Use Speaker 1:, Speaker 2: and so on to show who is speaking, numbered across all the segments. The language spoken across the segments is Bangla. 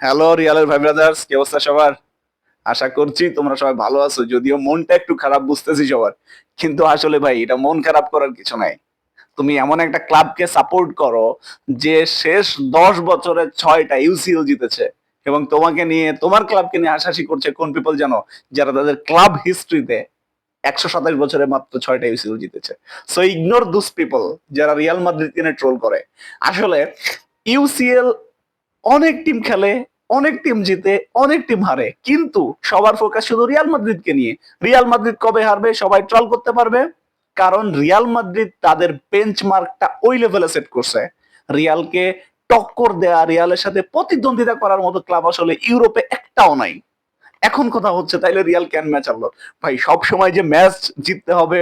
Speaker 1: হ্যালো রিয়ালের ভাই ব্রাদার্স কি অবস্থা সবার? আশা করছি তোমরা সবাই ভালো আছো, যদিও মনটা একটু খারাপ বুঝতেছি সবার, কিন্তু আসলে ভাই, এটা মন খারাপ করার কিছু নাই। তুমি এমন একটা ক্লাবকে সাপোর্ট করো যে শেষ দশ বছরে ছয়টা ইউসিএল জিতেছে, এবং তোমাকে নিয়ে, তোমার ক্লাবকে নিয়ে হাসাহাসি করছে কোন পিপল জানো যারা তাদের ক্লাব হিস্ট্রিতে একশো সাতাশ বছরে মাত্র ছয়টা ইউসিএল জিতেছে। সো ইগনোর দুস পিপল যারা রিয়াল মাদ্রিদ নিয়ে ট্রোল করে। আসলে ইউসিএল অনেক টিম খেলে, অনেক টিম জিতে, অনেক টিম হারে। কিন্তু সবার ফোকাস শুধু রিয়াল মাদ্রিদকে নিয়ে। রিয়াল মাদ্রিদ কবে হারবে সবাই ট্রল করতে পারবে। কারণ রিয়াল মাদ্রিদ তাদের বেঞ্চমার্কটা ওই লেভেলে সেট করছে। রিয়ালকে টক্কর দেয়া রিয়ালের সাথে প্রতিদ্বন্দ্বিতা করার মতো ক্লাব আসলে ইউরোপে একটাও নাই। এখন কথা হচ্ছে তাইলে রিয়াল ক্যান ম্যাচ আনলো ভাই সব সময় যে ম্যাচ জিততে হবে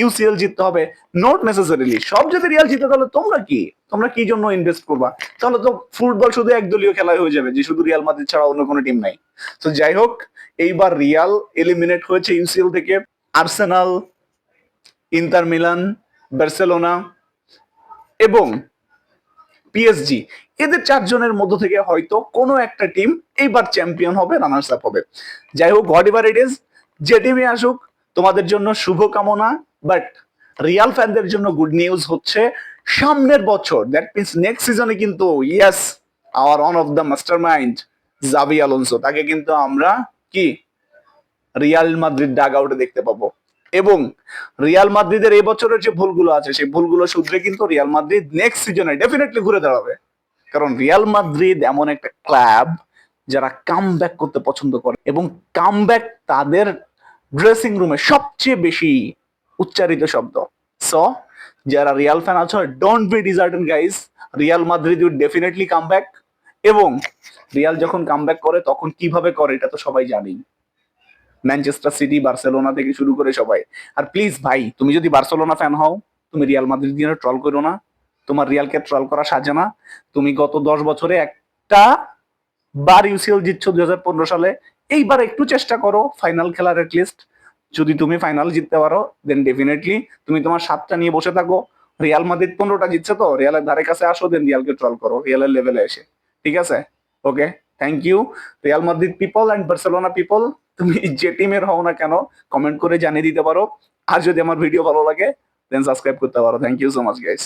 Speaker 1: ইউসিএল জিততে হবে নট নেসেসারিলি সব যদি রিয়াল জিতে, তাহলে তোমরা কি? তোমরা কি জন্য ইনভেস্ট করবা? তাহলে তো ফুটবল শুধু একদলীয় খেলায় হয়ে যাবে, যে শুধু রিয়াল মাদ্রিদ ছাড়া অন্য কোনো টিম নাই। তো যাই হোক, এইবার রিয়াল এলিমিনেট হয়েছে ইউসিএল থেকে। আর্সেনাল ইন্টার মিলান বার্সেলোনা এবং পিএসজি এদের চারজনের মধ্য থেকে হয়তো কোনো একটা টিম এইবার চ্যাম্পিয়ন হবে রানার্স আপ হবে। যাই হোক হোয়াট এভার ইট ইজ যে টিমে আসুক, তোমাদের জন্য শুভ কামনা বাট রিয়াল ফ্যানদের জন্য গুড নিউজ হচ্ছে সামনের বছর দ্যাট মিনস নেক্সট সিজনে কিন্তু yes our own of the mastermind Xavi Alonso তাকে কিন্তু আমরা কি? রিয়াল মাদ্রিদ ডাগ আউটে দেখতে পাবো। এবং রিয়াল মাদ্রিদের এই বছরের যে ভুলগুলো আছে, সেই ভুলগুলো শুধরে কিন্তু রিয়াল মাদ্রিদ নেক্সট সিজনে ডেফিনেটলি ঘুরে দাঁড়াবে। কারণ রিয়াল মাদ্রিদ এমন একটা ক্লাব যারা কাম করতে পছন্দ করে এবং কাম তাদের ড্রেসিং রুমে সবচেয়ে বেশি উচ্চারিত শব্দ। সো যারা রিয়াল ফ্যান আছো don't be disheartened guys Real Madrid will definitely come back এবং রিয়াল যখন কাম ব্যাক করে, তখন কীভাবে করে, এটা তো সবাই জানি ম্যানচেস্টার সিটি বার্সেলোনা থেকে শুরু করে সবাই। আর প্লিজ ভাই, তুমি যদি বার্সেলোনা ফ্যান হও, তুমি রিয়াল মাদ্রিদ দিয়ে ট্রল করো না। তোমার রিয়ালকে ট্রল করা সাজে না। তুমি গত দশ বছরে একটা বার ইউসিএল জিতছো দুই হাজার পনেরো সালে। এইবার একটু চেষ্টা করো ফাইনাল খেলার লিস্ট যদি তুমি ফাইনাল জিততে পারো দেন ডেফিনেটলি তুমি তোমার সাতটা নিয়ে বসে থাকো। রিয়াল মাদ্রিদ পনেরোটা জিতছে তো রিয়ালের ধারে কাছে আসো দেন রিয়ালকে ট্রল করো রিয়ালের লেভেলে এসে। ঠিক আছে? Okay thank you Real Madrid people and Barcelona people তুমি যে টিমের হও না কেন কমেন্ট করে জানিয়ে দিতে পারো। আর যদি আমার ভিডিও ভালো লাগে দেন সাবস্ক্রাইব করতে পারো। Thank you so much guys